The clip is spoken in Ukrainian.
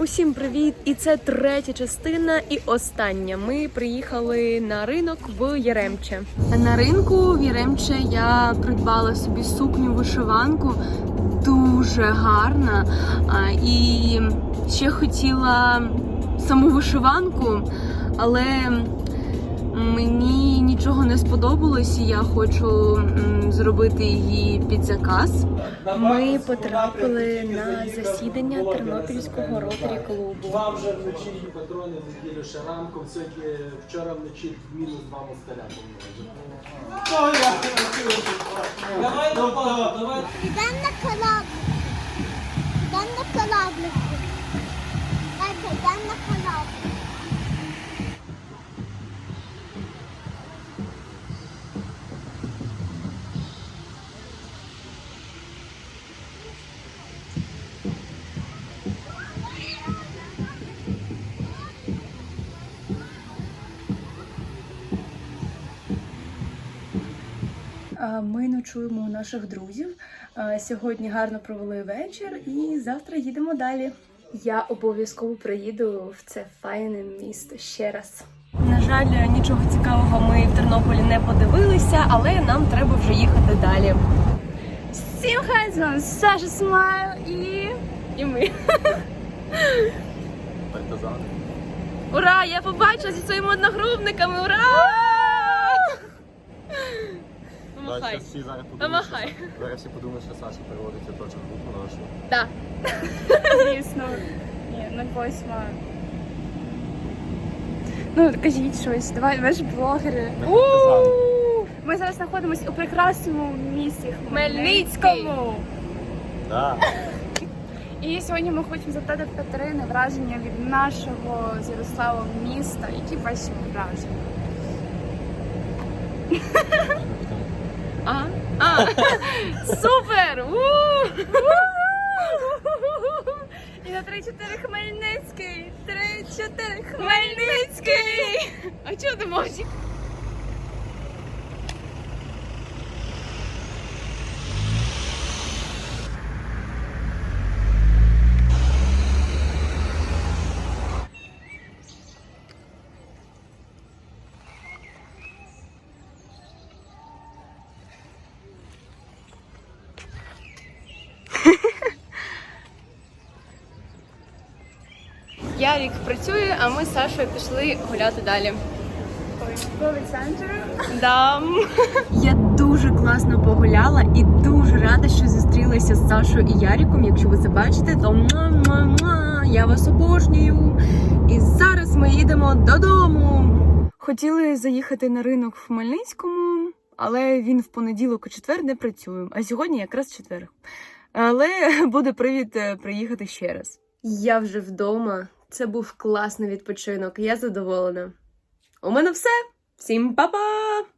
Усім привіт! І це третя частина і остання. Ми приїхали на ринок в Яремче. На ринку в Яремче я придбала собі сукню вишиванку, дуже гарна. І ще хотіла саму вишиванку, але мені нічого не сподобалось, і я хочу зробити її під заказ. Ми потрапили на засідання Тернопільського ротарі клубу. Два вже вночі і патрони в неділю ще ранком. Сьогодні вчора вночі мінус два москаля помножу. Давай, давай. Йдемо на кораблик. Ми ночуємо у наших друзів. Сьогодні гарно провели вечір і завтра їдемо далі. Я обов'язково приїду в це файне місто ще раз. На жаль, нічого цікавого ми в Тернополі не подивилися, але нам треба вже їхати далі. Всім хай з вами Саша Смайл і. і ми. Ура! Я побачила зі своїми одногрупниками! Ура! Помахай. Всі зараз подумають, Помахай. що- Зараз всі подумають, що Саша переводить точок групу нашу. Так. Звісно. Ні, ну восьма. Ну, кажіть щось, давай, ви ж блогери. Ми партизани. Ми зараз знаходимося у прекрасному місті. Хмельницькому. Да. І сьогодні ми хочемо запитати в Катерини враження від нашого з Ярославом міста. Які ваші враження? Супер! І на 3-4 Хмельницький! 3-4 Хмельницький! А чого ти можеш? Ярік працює, а ми з Сашою пішли гуляти далі. Да. Я дуже класно погуляла і дуже рада, що зустрілася з Сашою і Яріком. Якщо ви це бачите, то муа-муа-муа, я вас обожнюю. І зараз ми їдемо додому. Хотіли заїхати на ринок в Хмельницькому, але він в понеділок у четвер не працює. А сьогодні якраз четвер. Але буде привід е, приїхати ще раз. Я вже вдома. Це був класний відпочинок. Я задоволена. У мене все. Всім па-па!